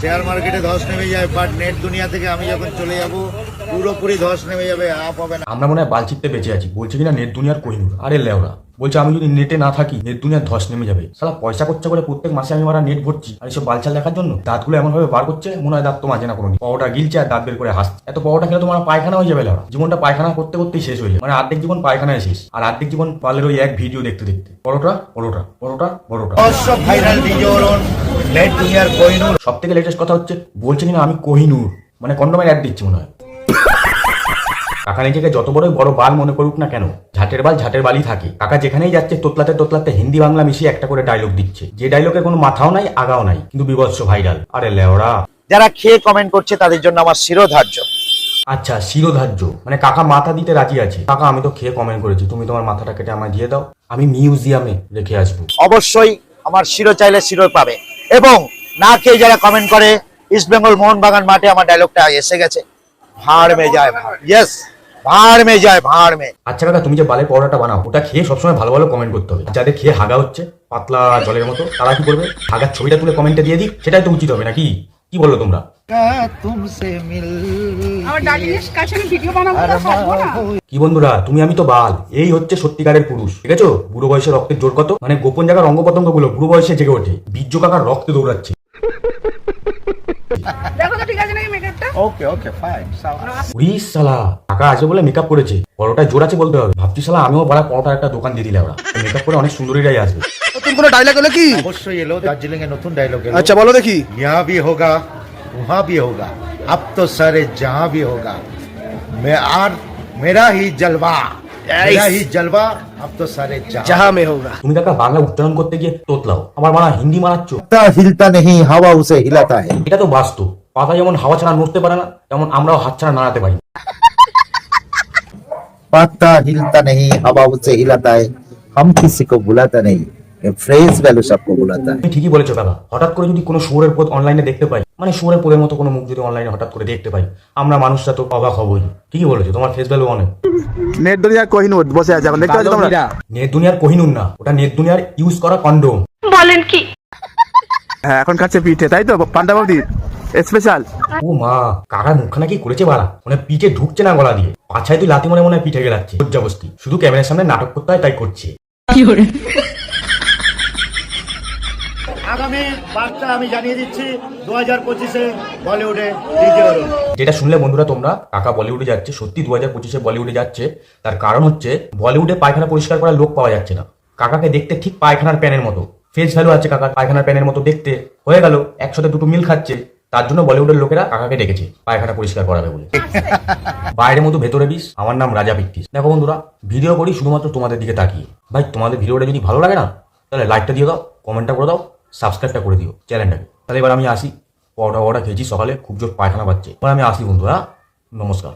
Share মার্কেটে ধস নেমে যায় বাট নেট দুনিয়া থেকে আমি যখন চলে যাব, পুরোপুরি ধস নেমে যাবে, আপ হবে না। আমরা মনে হয় বালচিতে বেঁচে আছি। বলছে কিনা নেট দুনিয়ার কোহিনুর। আরে লেওরা। বলছে আমি যদি নেটে না থাকি নেট দুনিয়ার ধস নেমে যাবে। সালা পয়সা খরচা করে প্রত্যেক মাসে আমি মারা নেট ভরছি। আর এসব বালচাল দেখার জন্য দাঁতগুলো এমন ভাবে বার করছে মনে হয় দাঁত তো মাঝে না কোনো পাওয়াটা গিলছে আর দাঁত বের করে হাসছে। এত পাওয়াটা খেলে তোমার পায়খানা হয়ে যাবে লেওরা জীবনটা পায়খানা করতে করতেই শেষ হয়ে যাবে। মানে অর্ধেক জীবন পায়খানায় শেষ। আর অর্ধেক জীবন পালের ওই এক ভিডিও দেখতে দেখতে। পরোটা পরোটা পরোটা পরোটা। ভাইরাল সব থেকে লেটেস্ট কথা হচ্ছে বলছে কিনা আমি কোহিনুর। মানে কন্ডোমের অ্যাড দিচ্ছি মনে হয়। কাকা নিজেকে যত বড়ই বড় বাল মনে করুক না কেন ঝাটের বাল ঝাটের বালই থাকে। কাকা যেখানেই যাচ্ছে তোতলাতে তোতলাতে হিন্দি বাংলা মিশিয়ে একটা করে ডায়লগ দিচ্ছে। যে ডায়লগের কোনো মাথাও নাই আগাও নাই কিন্তু বিভৎস ভাইরাল আরে লেওরা। যারা খেয়ে কমেন্ট করছে তাদের জন্য আমার শিরোধার্য। আচ্ছা শিরোধার্য। মানে কাকা মাথা দিতে রাজি আছে। কাকা আমি তো খেয়ে কমেন্ট করেছি তুমি তোমার মাথাটা কেটে আমায় দিয়ে দাও। আমি মিউজিয়ামে রেখে আসব। অবশ্যই আমার শিরো চাইলে শিরো পাবে। এবং না খেয়ে যারা কমেন্ট করে ইস্ট বেঙ্গল মোহনবাগান মাঠে আমার ডায়লগটা এসে গেছে। ভাড় মে যায় ভাড় ইয়েস ভাড় মে যায় ভাড় মে আচ্ছা কাকা তুমি যে বালের পরোটাটা বানাও ওটা খেয়ে সবসময় ভালো ভালো কমেন্ট করতে হবে। যাদের খেয়ে হাগা হচ্ছে পাতলা জলের মতো তারা কি করবে? হাগার ছবিটা তুলে কমেন্টে দিয়ে দিই সেটাই তো উচিত হবে নাকি? কি বলল তোমরা? কি বন্ধুরা তুমি আমি তো বাল এই হচ্ছে সত্যিকারের পুরুষ ঠিক আছে? বুড়ো বয়সে রক্তের জোর কত? মানে গোপন জায়গার অঙ্গ প্রত্যঙ্গগুলো বুড়ো বয়সে জেগে ওঠে বীর্য কাকার রক্তে দৌড়াচ্ছে। দেখো তো ঠিক আছে নাকি ওকে ওকে ফাইন সালা বলে মেকআপ করেছে। পরোটা জোর আছে বলতে হবে। ভাবছি সালা আমিও বড় একটা দোকান দিয়ে ওরা। মেকআপ করে অনেক সুন্দরীরাই আসবে। নতুন ডায়লগ কি? অবশ্যই এলো দার্জিলিং নতুন ডায়লগ এলো। আচ্ছা বলো দেখি। ইয়া হোগা হোগা। তো সারে হোগা। মে আর মেরা হি জলবা। তুমি দেখা বাংলা উচ্চারণ করতে গিয়ে তোতলাও। আমার মানা হিন্দি মানাচ্ছ হিলতা নেই হাওয়া উসে হিলাতা এটা তো বাস্তব। পাতা যেমন হাওয়া ছাড়া নড়তে পারে না তেমন আমরাও হাত ছাড়া নাড়াতে পারি। পাতা হিলতা নেই হাওয়া উসে হিলাতা হাম কিসি কো বুলাতা নেই ফ্রেজ ভ্যালু সবকো বুলাতা তুমি ঠিকই বলেছ দাদা হঠাৎ করে যদি কোনো সুরের পদ অনলাইনে দেখতে পাই মানে সুরের পদের মতো কোনো মুখ যদি অনলাইনে হঠাৎ করে দেখতে পাই আমরা মানুষরা তো অবাক হবই। ঠিকই বলেছ তোমার ফেস ভ্যালু অনেক। নেট দুনিয়ার কোহিনুর বসে আছে এখন দেখতে তোমরা? নেট দুনিয়ার কোহিনুর না ওটা নেট দুনিয়ার ইউজ করা কন্ডোম বলেন কি? হ্যাঁ এখন কাছে পিঠে তাই তো? পান্ডা বাবদি স্পেশাল ও মা কাকার মুখখানা কি করেছে বাড়া? মানে পিঠে ঢুকছে না গলা দিয়ে। পাছায় তুই লাতি মনে মনে হয় পিঠে গেলাচ্ছে লজ্জাবস্তি শুধু ক্যামেরার সামনে নাটক করতে হয় তাই করছে। আগামী বার্তা আমি জানিয়ে দিচ্ছি দু হাজার পঁচিশে বলিউডে যেটা শুনলে বন্ধুরা তোমরা কাকা বলিউডে যাচ্ছে সত্যি দু হাজার পঁচিশে বলিউডে যাচ্ছে। তার কারণ হচ্ছে বলিউডে পায়খানা পরিষ্কার করার লোক পাওয়া যাচ্ছে না। কাকাকে দেখতে ঠিক পায়খানার প্যানের মতো। ফেস ভ্যালু আছে কাকা পায়খানার প্যানের মতো দেখতে। হয়ে গেল একসাথে দুটো মিল খাচ্ছে। তার জন্য বলিউডের লোকেরা কাকাকে ডেকেছে, পায়খানা পরিষ্কার করাবে বলে। বাইরের মতো ভেতরে বিষ, আমার নাম রাজা পিকটিস দেখো বন্ধুরা ভিডিও করি শুধুমাত্র তোমাদের দিকে তাকিয়ে। ভাই, তোমাদের ভিডিওটা যদি ভালো লাগে না, তাহলে লাইকটা দিয়ে দাও কমেন্টটা করে দাও সাবস্ক্রাইবটা করে দিও চ্যানেলটাকে তাহলে এবার আমি আসি পরোটা পরোটা খেয়েছি সকালে, খুব জোর পায়খানা পাচ্ছে এবার আমি আসি বন্ধুরা, নমস্কার।